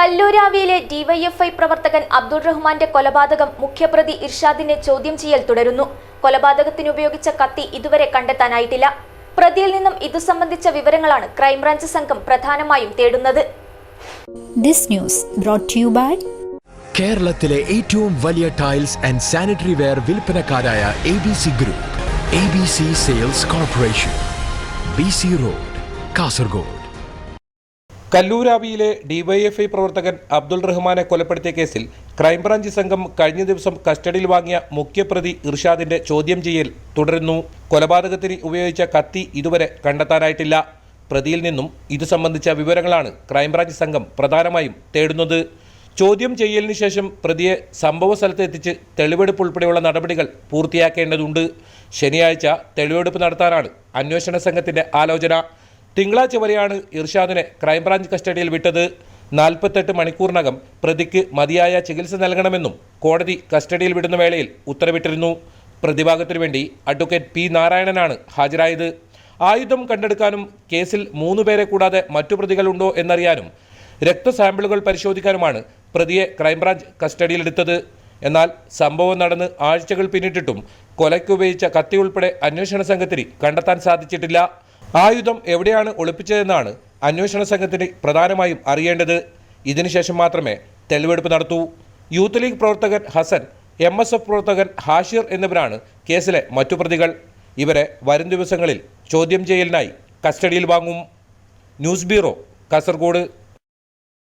കല്ലൂരാവിയിലെ DYFI പ്രവർത്തകൻ അബ്ദുൾ റഹ്മാന്റെ കൊലപാതകം മുഖ്യപ്രതി ഇർഷാദിനെ ചോദ്യം ചെയ്യൽ തുടരുന്നു. കൊലപാതകത്തിന് ഉപയോഗിച്ച കത്തി ഇതുവരെ കണ്ടെത്താനായിട്ടില്ല. പ്രതിയിൽ നിന്നും ഇതു സംബന്ധിച്ച വിവരങ്ങളാണ് ക്രൈംബ്രാഞ്ച് സംഘം പ്രധാനമായും തേടുന്നത്. ദിസ് ന്യൂസ് ബ്രോട്ട് ബൈ കേരളത്തിലെ ഏറ്റവും വലിയ tiles and sanitary ware വിൽപ്പനക്കാരായ A B C group A B C sales corporation B C road Kasaragod. കല്ലൂരാവിയിലെ DYFI പ്രവർത്തകൻ അബ്ദുൾ റഹ്മാനെ കൊലപ്പെടുത്തിയ കേസിൽ ക്രൈംബ്രാഞ്ച് സംഘം കഴിഞ്ഞ ദിവസം കസ്റ്റഡിയിൽ വാങ്ങിയ മുഖ്യപ്രതി ഇർഷാദിന്റെ ചോദ്യം ചെയ്യൽ തുടരുന്നു. കൊലപാതകത്തിന് ഉപയോഗിച്ച കത്തി ഇതുവരെ കണ്ടെത്താനായിട്ടില്ല. പ്രതിയിൽ നിന്നും ഇത് സംബന്ധിച്ച വിവരങ്ങളാണ് ക്രൈംബ്രാഞ്ച് സംഘം പ്രധാനമായും തേടുന്നത്. ചോദ്യം ചെയ്യലിന് ശേഷം പ്രതിയെ സംഭവ സ്ഥലത്ത് എത്തിച്ച് തെളിവെടുപ്പ് ഉൾപ്പെടെയുള്ള നടപടികൾ പൂർത്തിയാക്കേണ്ടതുണ്ട്. ശനിയാഴ്ച തെളിവെടുപ്പ് നടത്താനാണ് അന്വേഷണ സംഘത്തിന്റെ ആലോചന. തിങ്കളാഴ്ച വരെയാണ് ഇർഷാദിനെ ക്രൈംബ്രാഞ്ച് കസ്റ്റഡിയിൽ വിട്ടത്. നാൽപ്പത്തെട്ട് മണിക്കൂറിനകം പ്രതിക്ക് മതിയായ ചികിത്സ നൽകണമെന്നും കോടതി കസ്റ്റഡിയിൽ വിടുന്ന വേളയിൽ ഉത്തരവിട്ടിരുന്നു. പ്രതിഭാഗത്തിനു വേണ്ടി അഡ്വക്കേറ്റ് പി നാരായണനാണ് ഹാജരായത്. ആയുധം കണ്ടെടുക്കാനും കേസിൽ മൂന്ന് പേരെ കൂടാതെ മറ്റു പ്രതികളുണ്ടോ എന്നറിയാനും രക്തസാമ്പിളുകൾ പരിശോധിക്കാനുമാണ് പ്രതിയെ ക്രൈംബ്രാഞ്ച് കസ്റ്റഡിയിലെടുത്തത്. എന്നാൽ സംഭവം നടന്ന് ആഴ്ചകൾ പിന്നിട്ടിട്ടും കൊലയ്ക്കുപയോഗിച്ച കത്തി ഉൾപ്പെടെ അന്വേഷണ സംഘത്തിന് കണ്ടെത്താൻ സാധിച്ചിട്ടില്ല. ആയുധം എവിടെയാണ് ഒളിപ്പിച്ചതെന്നാണ് അന്വേഷണ സംഘത്തിന് പ്രധാനമായും അറിയേണ്ടത്. ഇതിനുശേഷം മാത്രമേ തെളിവെടുപ്പ് നടത്തൂ. യൂത്ത് ലീഗ് പ്രവർത്തകൻ ഹസൻ എം എസ് എഫ് പ്രവർത്തകൻ ഹാഷിർ എന്നിവരാണ് കേസിലെ മറ്റു പ്രതികൾ. ഇവരെ വരും ദിവസങ്ങളിൽ ചോദ്യം ചെയ്യലിനായി കസ്റ്റഡിയിൽ വാങ്ങും. News bureau Kasaragod.